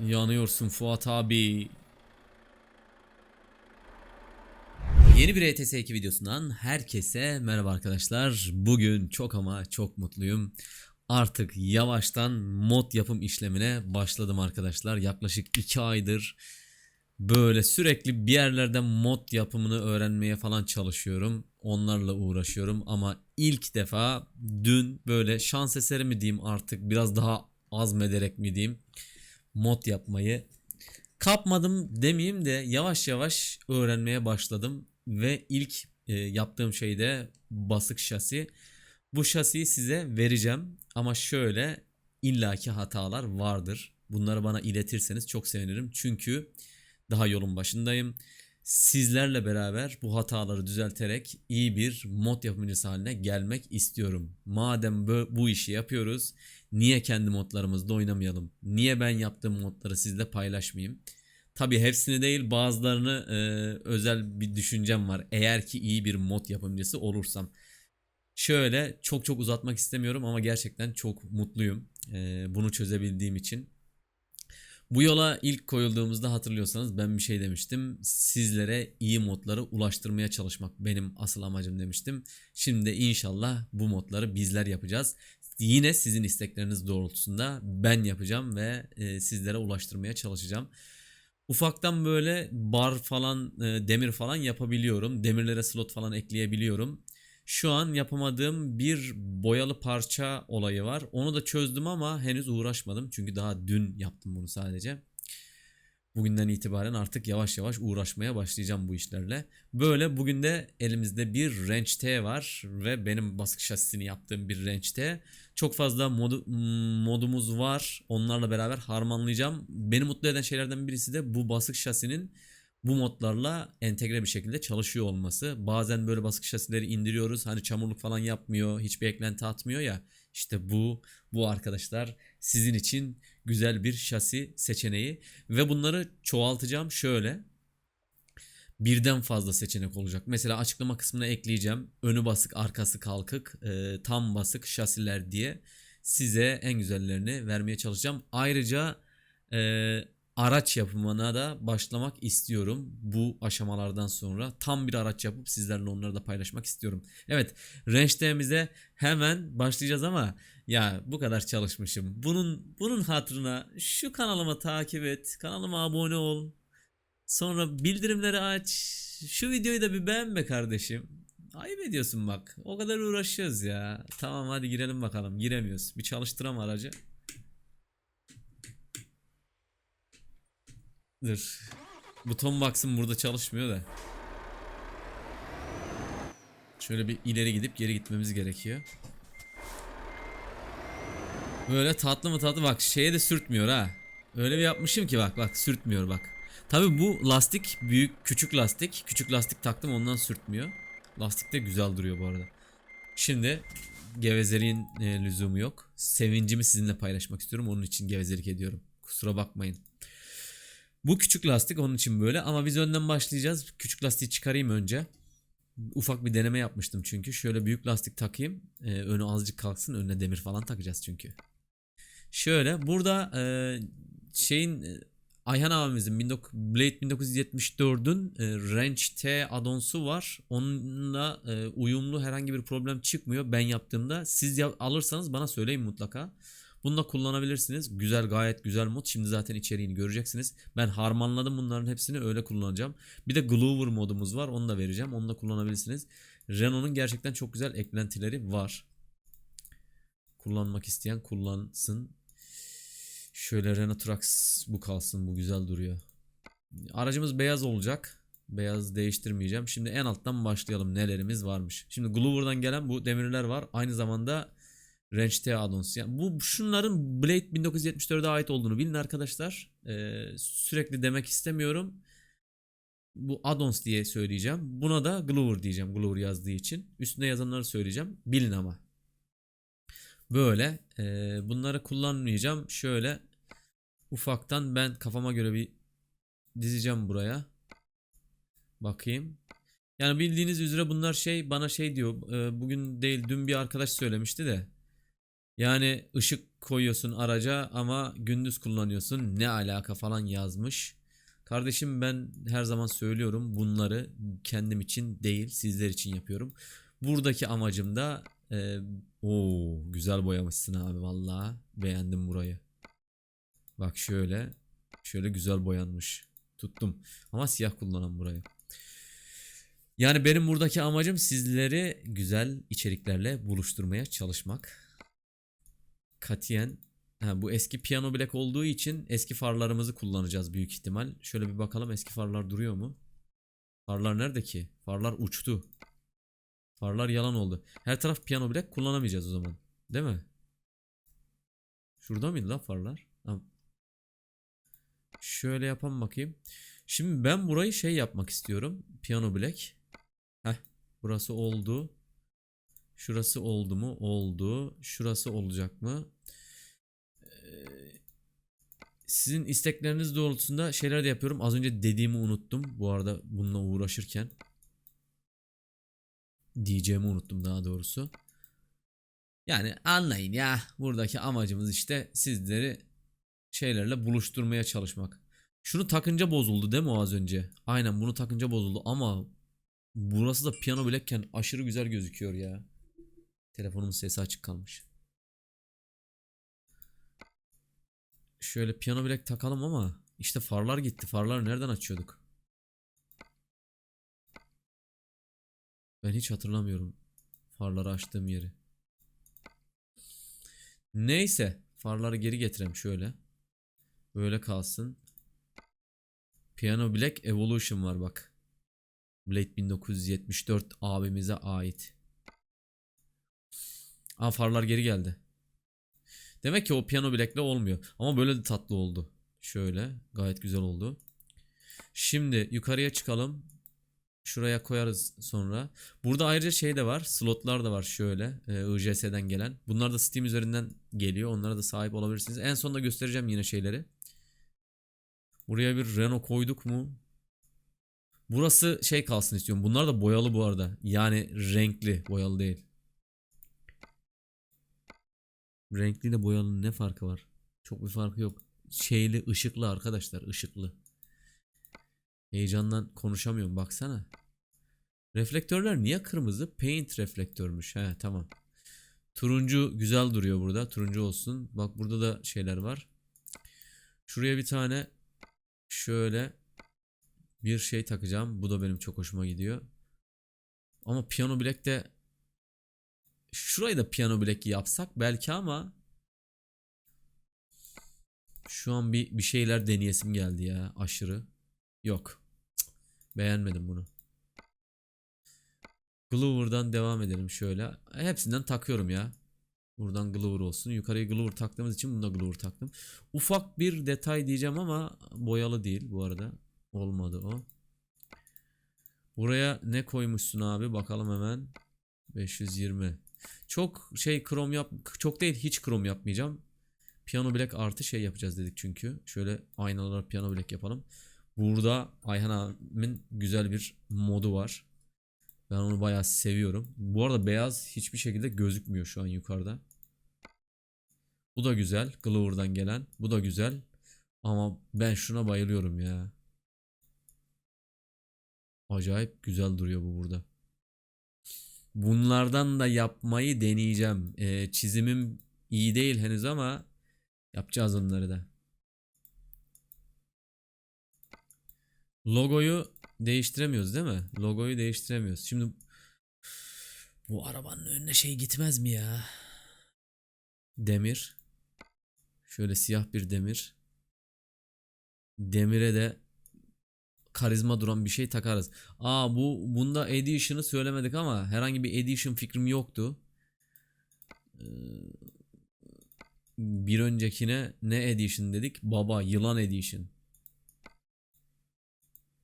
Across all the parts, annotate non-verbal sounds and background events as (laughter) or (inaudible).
Yanıyorsun Fuat abi. Yeni bir ETS 2 videosundan herkese merhaba arkadaşlar. Bugün çok ama çok mutluyum. Artık yavaştan mod yapım işlemine başladım arkadaşlar. Yaklaşık 2 aydır böyle sürekli bir yerlerden mod yapımını öğrenmeye falan çalışıyorum. Onlarla uğraşıyorum ama ilk defa dün böyle şans eseri mi diyeyim artık biraz daha azmederek mi diyeyim mod yapmayı kapmadım demeyeyim de yavaş yavaş öğrenmeye başladım ve ilk e, yaptığım şey de basık şasi. Bu şasiyi size vereceğim ama şöyle illaki hatalar vardır. Bunları bana iletirseniz çok sevinirim. Çünkü daha yolun başındayım. Sizlerle beraber bu hataları düzelterek iyi bir mod yapımcısı haline gelmek istiyorum. Madem bu işi yapıyoruz, niye kendi modlarımızda oynamayalım? Niye ben yaptığım modları sizle paylaşmayayım? Tabii hepsini değil bazılarını e, özel bir düşüncem var. Eğer ki iyi bir mod yapımcısı olursam. Şöyle çok çok uzatmak istemiyorum ama gerçekten çok mutluyum e, bunu çözebildiğim için. Bu yola ilk koyulduğumuzda hatırlıyorsanız ben bir şey demiştim. Sizlere iyi modları ulaştırmaya çalışmak benim asıl amacım demiştim. Şimdi inşallah bu modları bizler yapacağız. Yine sizin istekleriniz doğrultusunda ben yapacağım ve e, sizlere ulaştırmaya çalışacağım. Ufaktan böyle bar falan, e, demir falan yapabiliyorum. Demirlere slot falan ekleyebiliyorum. Şu an yapamadığım bir boyalı parça olayı var. Onu da çözdüm ama henüz uğraşmadım. Çünkü daha dün yaptım bunu sadece. Bugünden itibaren artık yavaş yavaş uğraşmaya başlayacağım bu işlerle. Böyle bugün de elimizde bir Wrench T var ve benim basık şasisini yaptığım bir Wrench T. Çok fazla modu, modumuz var. Onlarla beraber harmanlayacağım. Beni mutlu eden şeylerden birisi de bu basık şasinin bu modlarla entegre bir şekilde çalışıyor olması. Bazen böyle basık şasileri indiriyoruz. Hani çamurluk falan yapmıyor, hiçbir eklenti atmıyor ya. İşte bu bu arkadaşlar sizin için güzel bir şasi seçeneği ve bunları çoğaltacağım şöyle. Birden fazla seçenek olacak. Mesela açıklama kısmına ekleyeceğim. Önü basık, arkası kalkık, e, tam basık şasiler diye size en güzellerini vermeye çalışacağım. Ayrıca e, araç yapımına da başlamak istiyorum bu aşamalardan sonra. Tam bir araç yapıp sizlerle onları da paylaşmak istiyorum. Evet, Range'de hemen başlayacağız ama ya bu kadar çalışmışım. Bunun bunun hatırına şu kanalıma takip et, kanalıma abone ol. Sonra bildirimleri aç. Şu videoyu da bir beğen be kardeşim. Ayıp ediyorsun bak. O kadar uğraşıyoruz ya. Tamam hadi girelim bakalım. Giremiyoruz. Bir çalıştıram aracı. Dur. Buton box'ım burada çalışmıyor da. Şöyle bir ileri gidip geri gitmemiz gerekiyor. Böyle tatlı mı tatlı bak şeye de sürtmüyor ha. Öyle bir yapmışım ki bak bak sürtmüyor bak. Tabi bu lastik büyük küçük lastik. Küçük lastik taktım ondan sürtmüyor. Lastik de güzel duruyor bu arada. Şimdi gevezeliğin e, lüzumu yok. Sevincimi sizinle paylaşmak istiyorum. Onun için gevezelik ediyorum. Kusura bakmayın. Bu küçük lastik onun için böyle ama biz önden başlayacağız. Küçük lastiği çıkarayım önce. Ufak bir deneme yapmıştım çünkü. Şöyle büyük lastik takayım. Ee, önü azıcık kalksın. Önüne demir falan takacağız çünkü. Şöyle burada e, şeyin e, Ayhan abimizin 19, Blade 1974'ün e, Range T addonsu var. Onunla e, uyumlu herhangi bir problem çıkmıyor ben yaptığımda. Siz ya- alırsanız bana söyleyin mutlaka. Bunu da kullanabilirsiniz. Güzel gayet güzel mod. Şimdi zaten içeriğini göreceksiniz. Ben harmanladım bunların hepsini öyle kullanacağım. Bir de Glover modumuz var. Onu da vereceğim. Onu da kullanabilirsiniz. Renault'un gerçekten çok güzel eklentileri var. Kullanmak isteyen kullansın. Şöyle Renault Trax bu kalsın. Bu güzel duruyor. Aracımız beyaz olacak. Beyaz değiştirmeyeceğim. Şimdi en alttan başlayalım. Nelerimiz varmış. Şimdi Glover'dan gelen bu demirler var. Aynı zamanda Range T addons. Yani bu şunların Blade 1974'e ait olduğunu bilin arkadaşlar. Ee, sürekli demek istemiyorum. Bu addons diye söyleyeceğim. Buna da Glover diyeceğim. Glover yazdığı için. Üstünde yazanları söyleyeceğim. Bilin ama. Böyle. Ee, bunları kullanmayacağım. Şöyle ufaktan ben kafama göre bir dizeceğim buraya. Bakayım. Yani bildiğiniz üzere bunlar şey bana şey diyor. e, bugün değil dün bir arkadaş söylemişti de. Yani ışık koyuyorsun araca ama gündüz kullanıyorsun. Ne alaka falan yazmış. Kardeşim ben her zaman söylüyorum bunları kendim için değil sizler için yapıyorum. Buradaki amacım da e, o güzel boyamışsın abi vallahi beğendim burayı. Bak şöyle şöyle güzel boyanmış. Tuttum ama siyah kullanan burayı. Yani benim buradaki amacım sizleri güzel içeriklerle buluşturmaya çalışmak. Katiyen ha, bu eski piyano bilek olduğu için eski farlarımızı kullanacağız büyük ihtimal. Şöyle bir bakalım eski farlar duruyor mu? Farlar nerede ki? Farlar uçtu. Farlar yalan oldu. Her taraf piyano bilek kullanamayacağız o zaman. Değil mi? Şurada mıydı lan farlar? Tamam. Şöyle yapalım bakayım. Şimdi ben burayı şey yapmak istiyorum. Piyano bilek. Heh. Burası oldu. Şurası oldu mu? Oldu. Şurası olacak mı? Sizin istekleriniz doğrultusunda şeyler de yapıyorum. Az önce dediğimi unuttum. Bu arada bununla uğraşırken. Diyeceğimi unuttum daha doğrusu. Yani anlayın ya. Buradaki amacımız işte sizleri şeylerle buluşturmaya çalışmak. Şunu takınca bozuldu değil mi o az önce? Aynen bunu takınca bozuldu ama burası da piyano bilekken aşırı güzel gözüküyor ya. Telefonumun sesi açık kalmış. Şöyle piyano bilek takalım ama işte farlar gitti. Farları nereden açıyorduk? Ben hiç hatırlamıyorum farları açtığım yeri. Neyse farları geri getireyim şöyle. Böyle kalsın. Piano Black Evolution var bak. Blade 1974 abimize ait. Aa farlar geri geldi. Demek ki o Piano Black'le olmuyor. Ama böyle de tatlı oldu. Şöyle gayet güzel oldu. Şimdi yukarıya çıkalım. Şuraya koyarız sonra. Burada ayrıca şey de var. Slotlar da var şöyle. E, IJS'den gelen. Bunlar da Steam üzerinden geliyor. Onlara da sahip olabilirsiniz. En sonunda göstereceğim yine şeyleri. Buraya bir Renault koyduk mu? Burası şey kalsın istiyorum. Bunlar da boyalı bu arada. Yani renkli boyalı değil. Renkli ile boyalının ne farkı var? Çok bir farkı yok. Şeyli ışıklı arkadaşlar ışıklı. Heyecandan konuşamıyorum baksana. Reflektörler niye kırmızı? Paint reflektörmüş. He tamam. Turuncu güzel duruyor burada. Turuncu olsun. Bak burada da şeyler var. Şuraya bir tane şöyle bir şey takacağım. Bu da benim çok hoşuma gidiyor. Ama piyano bilek de şurayı da piyano bilek yapsak belki ama şu an bir bir şeyler deneyesim geldi ya aşırı. Yok. Beğenmedim bunu. Glover'dan devam edelim şöyle. Hepsinden takıyorum ya. Buradan Glover olsun. Yukarıya Glover taktığımız için bunda Glover taktım. Ufak bir detay diyeceğim ama boyalı değil bu arada. Olmadı o. Buraya ne koymuşsun abi? Bakalım hemen. 520. Çok şey krom yap çok değil hiç krom yapmayacağım. Piyano bilek artı şey yapacağız dedik çünkü. Şöyle aynalar piyano bilek yapalım. Burada Ayhan abimin güzel bir modu var. Ben onu bayağı seviyorum. Bu arada beyaz hiçbir şekilde gözükmüyor şu an yukarıda. Bu da güzel. Glover'dan gelen. Bu da güzel. Ama ben şuna bayılıyorum ya. Acayip güzel duruyor bu burada. Bunlardan da yapmayı deneyeceğim. Ee, çizimim iyi değil henüz ama yapacağız onları da. Logoyu değiştiremiyoruz değil mi? Logoyu değiştiremiyoruz. Şimdi bu arabanın önüne şey gitmez mi ya? Demir. Şöyle siyah bir demir. Demire de karizma duran bir şey takarız. Aa bu bunda edition'ı söylemedik ama herhangi bir edition fikrim yoktu. Ee, bir öncekine ne edition dedik? Baba yılan edition.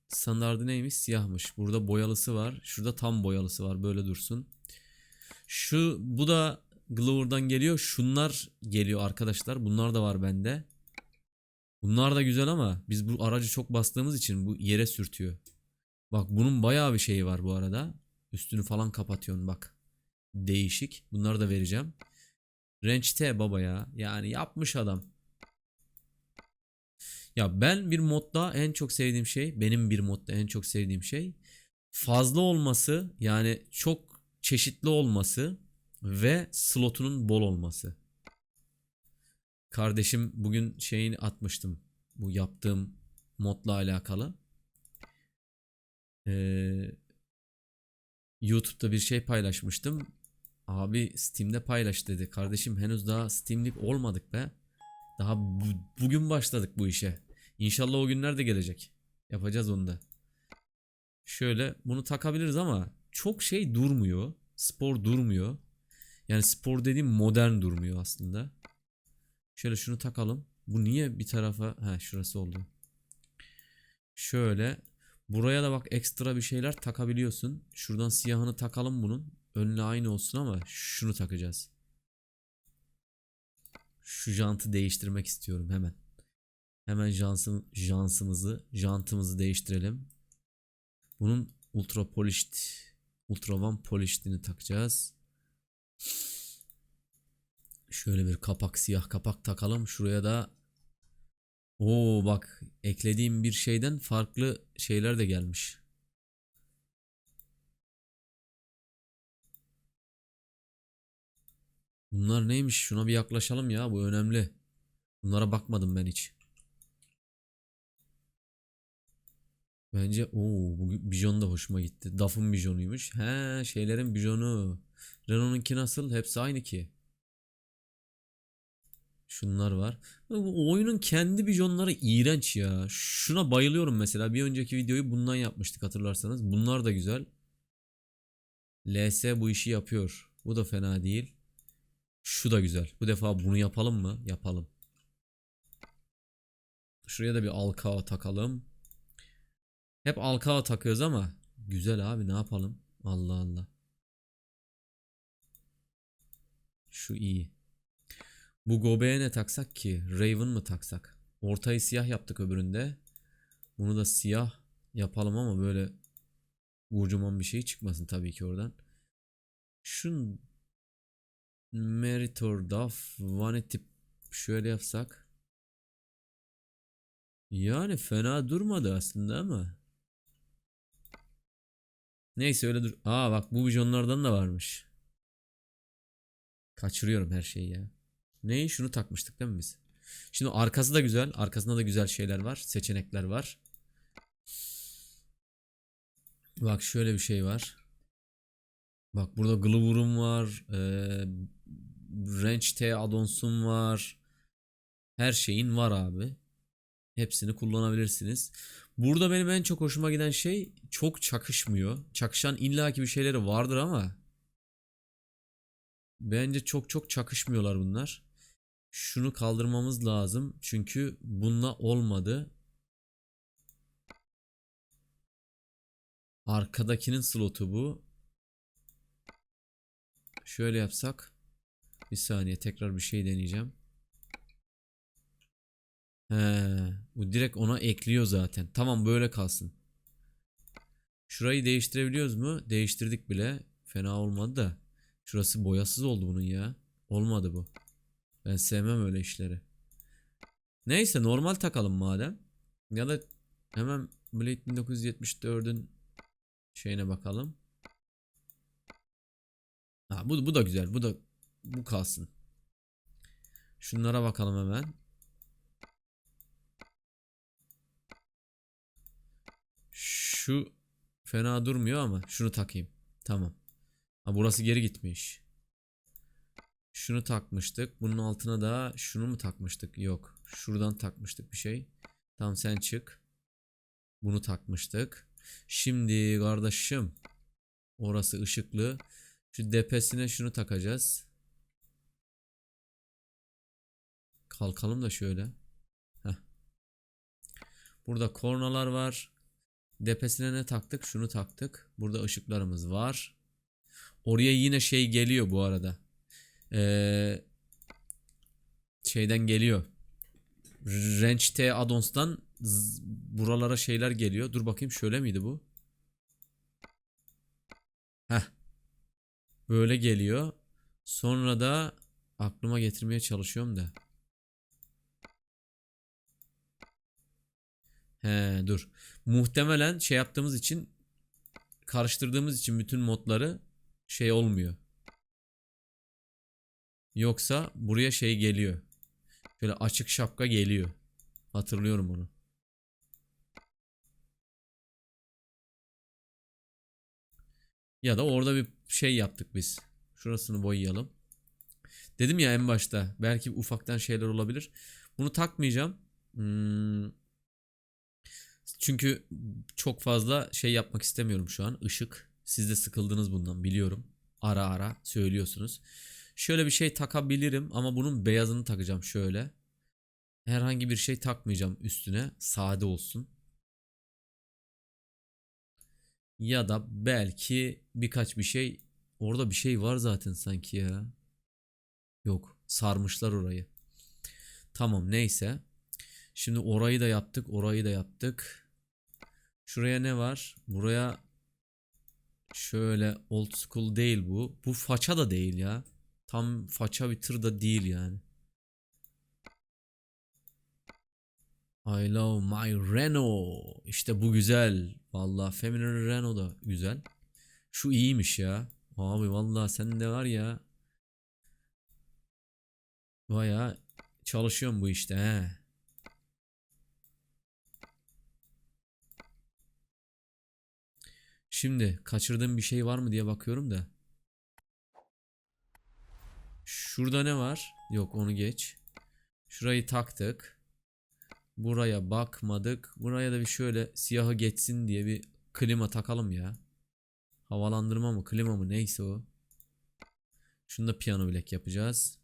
Standardı neymiş? Siyahmış. Burada boyalısı var. Şurada tam boyalısı var. Böyle dursun. Şu bu da Glover'dan geliyor. Şunlar geliyor arkadaşlar. Bunlar da var bende. Bunlar da güzel ama biz bu aracı çok bastığımız için bu yere sürtüyor. Bak bunun bayağı bir şeyi var bu arada. Üstünü falan kapatıyorsun bak. Değişik. Bunları da vereceğim. Range T baba ya. Yani yapmış adam. Ya ben bir modda en çok sevdiğim şey, benim bir modda en çok sevdiğim şey fazla olması, yani çok çeşitli olması ve slotunun bol olması. Kardeşim bugün şeyini atmıştım. Bu yaptığım modla alakalı. Ee, YouTube'da bir şey paylaşmıştım. Abi Steam'de paylaş dedi. Kardeşim henüz daha Steam'lik olmadık be. Daha bu- bugün başladık bu işe. İnşallah o günler de gelecek. Yapacağız onu da. Şöyle bunu takabiliriz ama çok şey durmuyor. Spor durmuyor. Yani spor dediğim modern durmuyor aslında. Şöyle şunu takalım. Bu niye bir tarafa... Ha şurası oldu. Şöyle. Buraya da bak ekstra bir şeyler takabiliyorsun. Şuradan siyahını takalım bunun. Önüne aynı olsun ama şunu takacağız. Şu jantı değiştirmek istiyorum hemen. Hemen jansın, jansımızı, jantımızı değiştirelim. Bunun ultra polished, ultra one polished'ini takacağız. Şöyle bir kapak, siyah kapak takalım. Şuraya da Oo bak eklediğim bir şeyden farklı şeyler de gelmiş. Bunlar neymiş? Şuna bir yaklaşalım ya. Bu önemli. Bunlara bakmadım ben hiç. Bence o bu bijon da hoşuma gitti. Duff'ın bijonuymuş. He, şeylerin bijonu. Renault'unki nasıl? Hepsi aynı ki. Şunlar var. Bu oyunun kendi bijonları iğrenç ya. Şuna bayılıyorum mesela. Bir önceki videoyu bundan yapmıştık hatırlarsanız. Bunlar da güzel. LS bu işi yapıyor. Bu da fena değil. Şu da güzel. Bu defa bunu yapalım mı? Yapalım. Şuraya da bir alka takalım. Hep alka takıyoruz ama güzel abi ne yapalım? Allah Allah. Şu iyi. Bu Gobe'ye ne taksak ki? Raven mı taksak? Ortayı siyah yaptık öbüründe. Bunu da siyah yapalım ama böyle burcuman bir şey çıkmasın tabii ki oradan. Şun Meritor Duff Vanity şöyle yapsak. Yani fena durmadı aslında ama. Neyse öyle dur. Aa bak bu vizyonlardan da varmış. Kaçırıyorum her şeyi ya. Neyi? Şunu takmıştık değil mi biz? Şimdi arkası da güzel. Arkasında da güzel şeyler var. Seçenekler var. Bak şöyle bir şey var. Bak burada Glover'um var. Ee, Range T addons'um var. Her şeyin var abi. Hepsini kullanabilirsiniz. Burada benim en çok hoşuma giden şey çok çakışmıyor. Çakışan illaki bir şeyleri vardır ama bence çok çok çakışmıyorlar bunlar. Şunu kaldırmamız lazım. Çünkü bununla olmadı. Arkadakinin slotu bu. Şöyle yapsak. Bir saniye tekrar bir şey deneyeceğim. He, bu direkt ona ekliyor zaten. Tamam böyle kalsın. Şurayı değiştirebiliyoruz mu? Değiştirdik bile. Fena olmadı da. Şurası boyasız oldu bunun ya. Olmadı bu. Ben sevmem öyle işleri. Neyse normal takalım madem. Ya da hemen Blade 1974'ün şeyine bakalım. Ha, bu, bu da güzel. Bu da bu kalsın. Şunlara bakalım hemen. Şu fena durmuyor ama şunu takayım. Tamam. Ha burası geri gitmiş. Şunu takmıştık. Bunun altına da şunu mu takmıştık? Yok. Şuradan takmıştık bir şey. Tamam sen çık. Bunu takmıştık. Şimdi kardeşim. Orası ışıklı. Şu depesine şunu takacağız. Kalkalım da şöyle. Heh. Burada kornalar var. Depesine ne taktık? Şunu taktık. Burada ışıklarımız var. Oraya yine şey geliyor bu arada. Ee, şeyden geliyor. Range T addons'tan buralara şeyler geliyor. Dur bakayım şöyle miydi bu? Heh. Böyle geliyor. Sonra da aklıma getirmeye çalışıyorum da. He dur. Muhtemelen şey yaptığımız için karıştırdığımız için bütün modları şey olmuyor. Yoksa buraya şey geliyor. Şöyle açık şapka geliyor. Hatırlıyorum onu. Ya da orada bir şey yaptık biz. Şurasını boyayalım. Dedim ya en başta belki ufaktan şeyler olabilir. Bunu takmayacağım. Hmm. Çünkü çok fazla şey yapmak istemiyorum şu an. Işık. Siz de sıkıldınız bundan biliyorum. Ara ara söylüyorsunuz. Şöyle bir şey takabilirim ama bunun beyazını takacağım şöyle. Herhangi bir şey takmayacağım üstüne. Sade olsun. Ya da belki birkaç bir şey. Orada bir şey var zaten sanki ya. Yok. Sarmışlar orayı. Tamam neyse. Şimdi orayı da yaptık. Orayı da yaptık. Şuraya ne var? Buraya şöyle old school değil bu. Bu faça da değil ya. Tam faça bir tır da değil yani. I love my Renault. İşte bu güzel. Vallahi Feminine Renault da güzel. Şu iyiymiş ya. Abi vallahi sen de var ya. Baya çalışıyorum bu işte he. Şimdi kaçırdığım bir şey var mı diye bakıyorum da. Şurada ne var? Yok onu geç. Şurayı taktık. Buraya bakmadık. Buraya da bir şöyle siyahı geçsin diye bir klima takalım ya. Havalandırma mı klima mı neyse o. Şunu da piyano bilek yapacağız.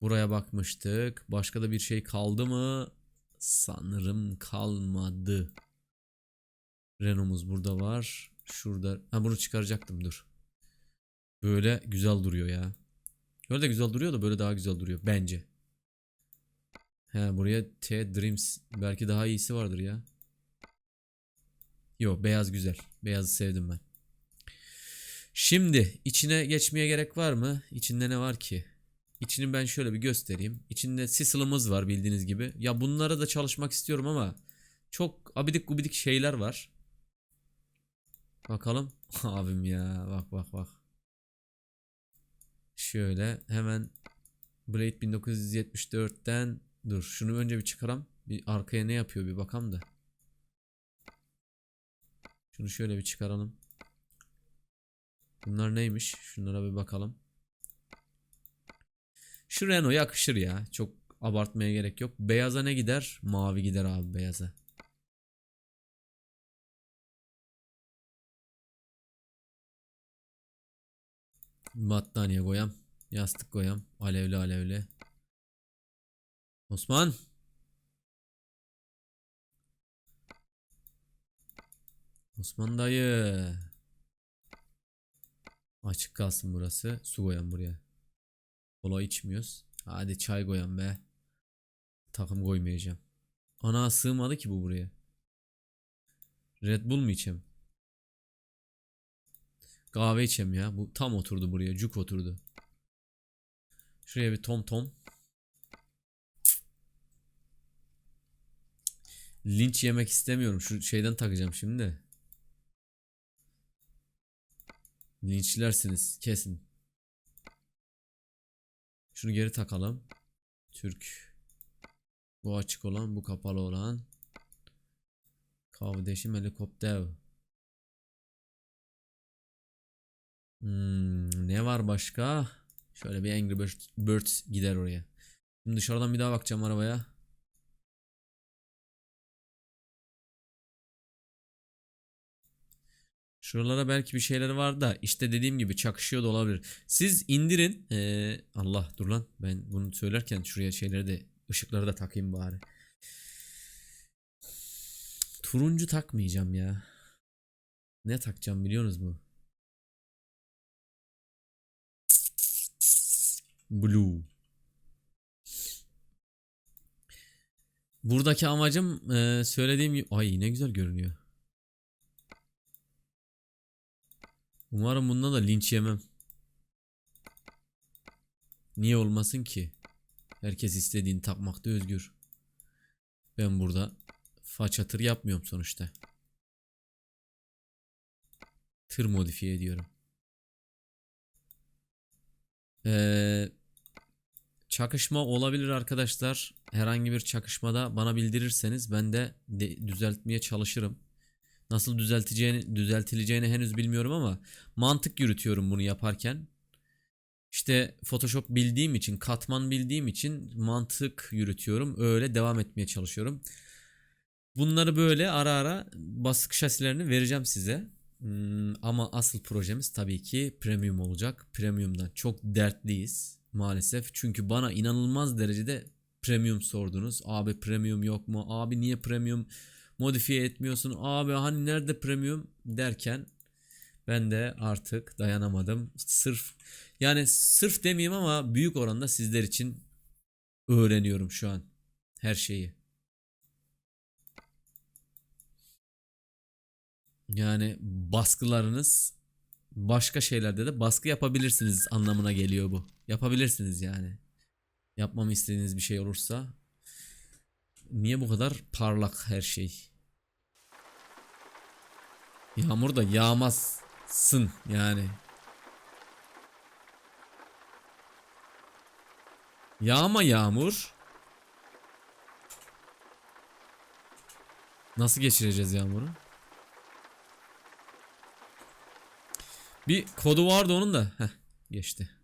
Buraya bakmıştık. Başka da bir şey kaldı mı? Sanırım kalmadı. Renault'umuz burada var. Şurada. Ha bunu çıkaracaktım dur. Böyle güzel duruyor ya. Öyle de güzel duruyor da böyle daha güzel duruyor bence. He buraya T Dreams belki daha iyisi vardır ya. Yo beyaz güzel. Beyazı sevdim ben. Şimdi içine geçmeye gerek var mı? İçinde ne var ki? İçini ben şöyle bir göstereyim. İçinde Sicil'ımız var bildiğiniz gibi. Ya bunlara da çalışmak istiyorum ama çok abidik gubidik şeyler var. Bakalım. (laughs) Abim ya bak bak bak. Şöyle hemen Blade 1974'ten dur şunu önce bir çıkaram. Bir arkaya ne yapıyor bir bakalım da. Şunu şöyle bir çıkaralım. Bunlar neymiş? Şunlara bir bakalım. Şu Renault yakışır ya. Çok abartmaya gerek yok. Beyaza ne gider? Mavi gider abi beyaza. Battaniye koyam. Yastık koyam. Alevli alevli. Osman. Osman dayı. Açık kalsın burası. Su koyam buraya. Kola içmiyoruz. Hadi çay koyam be. Takım koymayacağım. Ana sığmadı ki bu buraya. Red Bull mu içeyim? Kahve içeyim ya. Bu tam oturdu buraya. Cuk oturdu. Şuraya bir tom tom. Linç yemek istemiyorum. Şu şeyden takacağım şimdi de. Linçlersiniz kesin. Şunu geri takalım. Türk. Bu açık olan, bu kapalı olan. Kardeşim helikopter. Hmm, ne var başka? Şöyle bir Angry Birds, gider oraya. Şimdi dışarıdan bir daha bakacağım arabaya. Şuralara belki bir şeyler var da işte dediğim gibi çakışıyor da olabilir. Siz indirin. Ee, Allah dur lan ben bunu söylerken şuraya şeyleri de ışıkları da takayım bari. Turuncu takmayacağım ya. Ne takacağım biliyorsunuz mu? Blue. Buradaki amacım e, söylediğim gibi... Ay ne güzel görünüyor. Umarım bunda da linç yemem. Niye olmasın ki? Herkes istediğini takmakta özgür. Ben burada faça tır yapmıyorum sonuçta. Tır modifiye ediyorum. Ee, çakışma olabilir arkadaşlar. Herhangi bir çakışmada bana bildirirseniz ben de, de düzeltmeye çalışırım. Nasıl düzelteceğini, düzeltileceğini henüz bilmiyorum ama mantık yürütüyorum bunu yaparken. İşte Photoshop bildiğim için, katman bildiğim için mantık yürütüyorum. Öyle devam etmeye çalışıyorum. Bunları böyle ara ara baskı şasilerini vereceğim size. Hmm, ama asıl projemiz tabii ki premium olacak. Premium'dan çok dertliyiz maalesef. Çünkü bana inanılmaz derecede premium sordunuz. Abi premium yok mu? Abi niye premium modifiye etmiyorsun? Abi hani nerede premium derken ben de artık dayanamadım. Sırf yani sırf demeyeyim ama büyük oranda sizler için öğreniyorum şu an her şeyi. Yani baskılarınız başka şeylerde de baskı yapabilirsiniz anlamına geliyor bu. Yapabilirsiniz yani. Yapmamı istediğiniz bir şey olursa niye bu kadar parlak her şey? Yağmur da yağmazsın yani. Yağma yağmur. Nasıl geçireceğiz yağmuru? Bir kodu vardı onun da. Heh, geçti.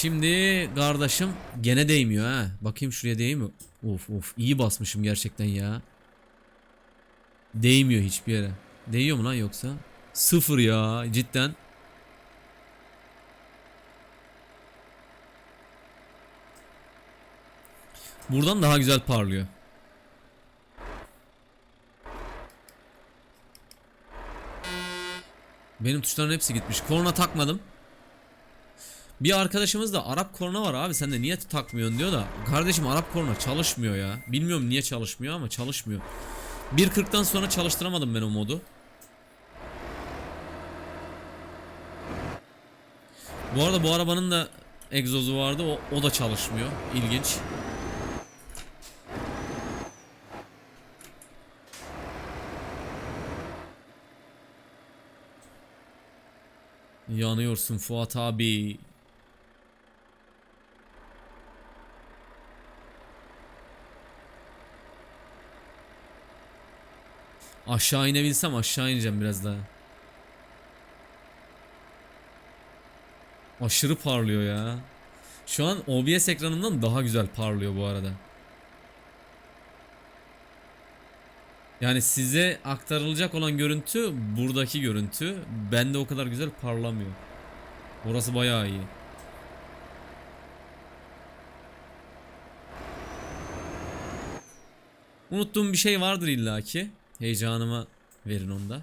Şimdi kardeşim gene değmiyor ha. Bakayım şuraya değmiyor. Of of iyi basmışım gerçekten ya. Değmiyor hiçbir yere. Değiyor mu lan yoksa? Sıfır ya cidden. Buradan daha güzel parlıyor. Benim tuşların hepsi gitmiş. Korna takmadım. Bir arkadaşımız da Arap korna var abi sen de niye takmıyorsun diyor da kardeşim Arap korna çalışmıyor ya. Bilmiyorum niye çalışmıyor ama çalışmıyor. 1.40'tan sonra çalıştıramadım ben o modu. Bu arada bu arabanın da egzozu vardı o, o da çalışmıyor. İlginç. Yanıyorsun Fuat abi. Aşağı inebilsem aşağı ineceğim biraz daha. Aşırı parlıyor ya. Şu an OBS ekranından daha güzel parlıyor bu arada. Yani size aktarılacak olan görüntü buradaki görüntü. Bende o kadar güzel parlamıyor. Orası bayağı iyi. Unuttuğum bir şey vardır illaki. Heyecanıma verin onda.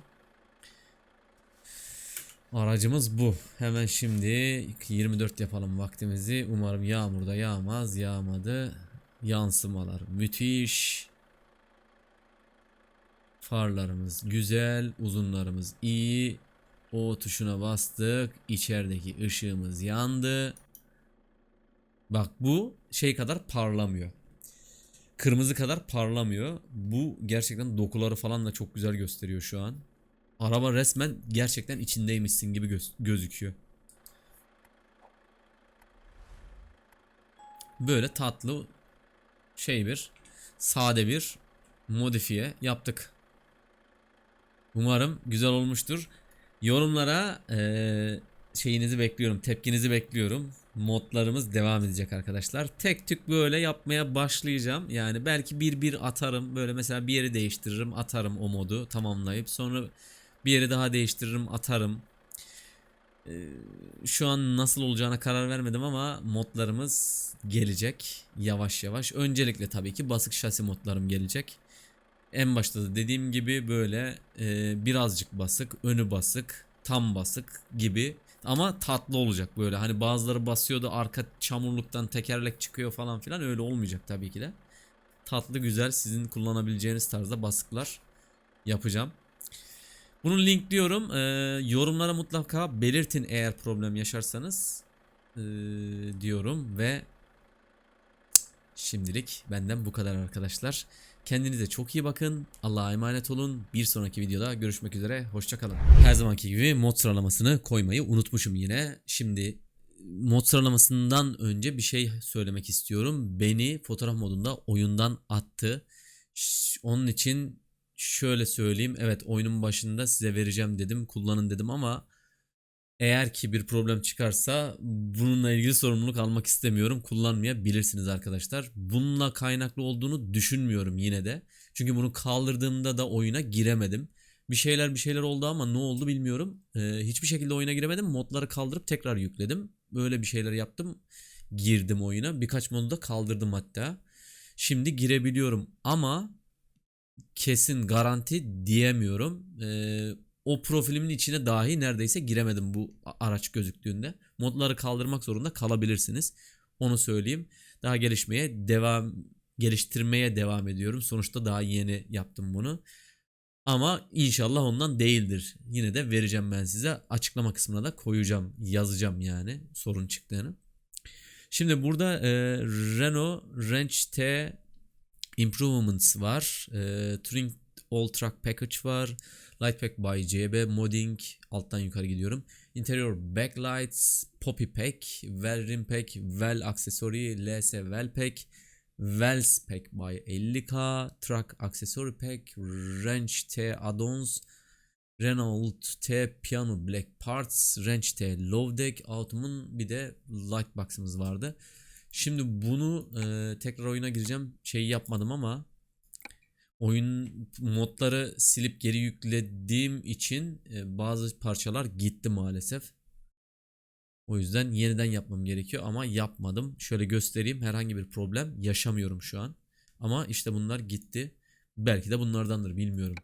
Aracımız bu. Hemen şimdi 24 yapalım vaktimizi. Umarım yağmurda yağmaz. Yağmadı. Yansımalar müthiş. Farlarımız güzel. Uzunlarımız iyi. O tuşuna bastık. İçerideki ışığımız yandı. Bak bu şey kadar parlamıyor. Kırmızı kadar parlamıyor. Bu gerçekten dokuları falan da çok güzel gösteriyor şu an. Araba resmen gerçekten içindeymişsin gibi göz- gözüküyor. Böyle tatlı şey bir sade bir modifiye yaptık. Umarım güzel olmuştur. Yorumlara eee, şeyinizi bekliyorum, tepkinizi bekliyorum. Modlarımız devam edecek arkadaşlar. Tek tük böyle yapmaya başlayacağım. Yani belki bir bir atarım. Böyle mesela bir yeri değiştiririm, atarım o modu tamamlayıp sonra bir yeri daha değiştiririm, atarım. Ee, şu an nasıl olacağına karar vermedim ama modlarımız gelecek yavaş yavaş. Öncelikle tabii ki basık şasi modlarım gelecek. En başta da dediğim gibi böyle e, birazcık basık, önü basık, tam basık gibi ama tatlı olacak böyle. Hani bazıları basıyordu arka çamurluktan tekerlek çıkıyor falan filan öyle olmayacak tabii ki de. Tatlı güzel sizin kullanabileceğiniz tarzda basıklar yapacağım. Bunu linkliyorum. Ee, yorumlara mutlaka belirtin eğer problem yaşarsanız ee, diyorum ve şimdilik benden bu kadar arkadaşlar. Kendinize çok iyi bakın. Allah'a emanet olun. Bir sonraki videoda görüşmek üzere. Hoşçakalın. Her zamanki gibi mod sıralamasını koymayı unutmuşum yine. Şimdi mod sıralamasından önce bir şey söylemek istiyorum. Beni fotoğraf modunda oyundan attı. Onun için şöyle söyleyeyim. Evet oyunun başında size vereceğim dedim. Kullanın dedim ama eğer ki bir problem çıkarsa bununla ilgili sorumluluk almak istemiyorum. Kullanmayabilirsiniz arkadaşlar. Bununla kaynaklı olduğunu düşünmüyorum yine de. Çünkü bunu kaldırdığımda da oyuna giremedim. Bir şeyler bir şeyler oldu ama ne oldu bilmiyorum. Ee, hiçbir şekilde oyuna giremedim. Modları kaldırıp tekrar yükledim. Böyle bir şeyler yaptım. Girdim oyuna. Birkaç modu da kaldırdım hatta. Şimdi girebiliyorum ama kesin garanti diyemiyorum. Ee, o profilimin içine dahi neredeyse giremedim bu araç gözüktüğünde. Modları kaldırmak zorunda kalabilirsiniz. Onu söyleyeyim. Daha gelişmeye devam geliştirmeye devam ediyorum. Sonuçta daha yeni yaptım bunu. Ama inşallah ondan değildir. Yine de vereceğim ben size. Açıklama kısmına da koyacağım. Yazacağım yani sorun çıktığını. Şimdi burada e, Renault Range T Improvements var. E, Touring All Track Package var. Lightpack by CB Modding. Alttan yukarı gidiyorum. Interior Backlights, Poppy Pack, Well Rim Pack, Well Accessory, LS Well Pack, Wells Pack by 50k, Truck Accessory Pack, Range T Add-ons, Renault T Piano Black Parts, Range T Low Deck, Autumn'un bir de Lightbox'ımız vardı. Şimdi bunu e, tekrar oyuna gireceğim. Şeyi yapmadım ama oyun modları silip geri yüklediğim için e, bazı parçalar gitti maalesef. O yüzden yeniden yapmam gerekiyor ama yapmadım. Şöyle göstereyim herhangi bir problem yaşamıyorum şu an. Ama işte bunlar gitti. Belki de bunlardandır bilmiyorum.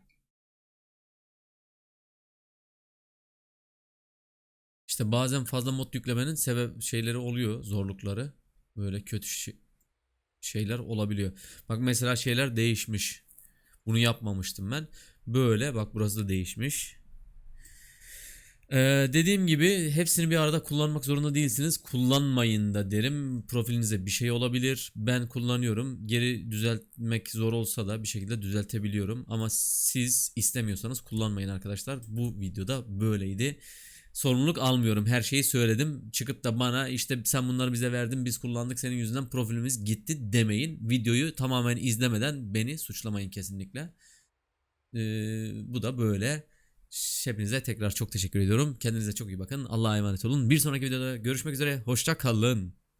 İşte bazen fazla mod yüklemenin sebep şeyleri oluyor, zorlukları. Böyle kötü şey- şeyler olabiliyor. Bak mesela şeyler değişmiş. Bunu yapmamıştım ben. Böyle bak burası da değişmiş. Ee, dediğim gibi hepsini bir arada kullanmak zorunda değilsiniz. Kullanmayın da derim. Profilinize bir şey olabilir. Ben kullanıyorum. Geri düzeltmek zor olsa da bir şekilde düzeltebiliyorum. Ama siz istemiyorsanız kullanmayın arkadaşlar. Bu videoda böyleydi. Sorumluluk almıyorum. Her şeyi söyledim. Çıkıp da bana işte sen bunları bize verdin biz kullandık senin yüzünden profilimiz gitti demeyin. Videoyu tamamen izlemeden beni suçlamayın kesinlikle. Ee, bu da böyle. Hepinize tekrar çok teşekkür ediyorum. Kendinize çok iyi bakın. Allah'a emanet olun. Bir sonraki videoda görüşmek üzere. Hoşça kalın.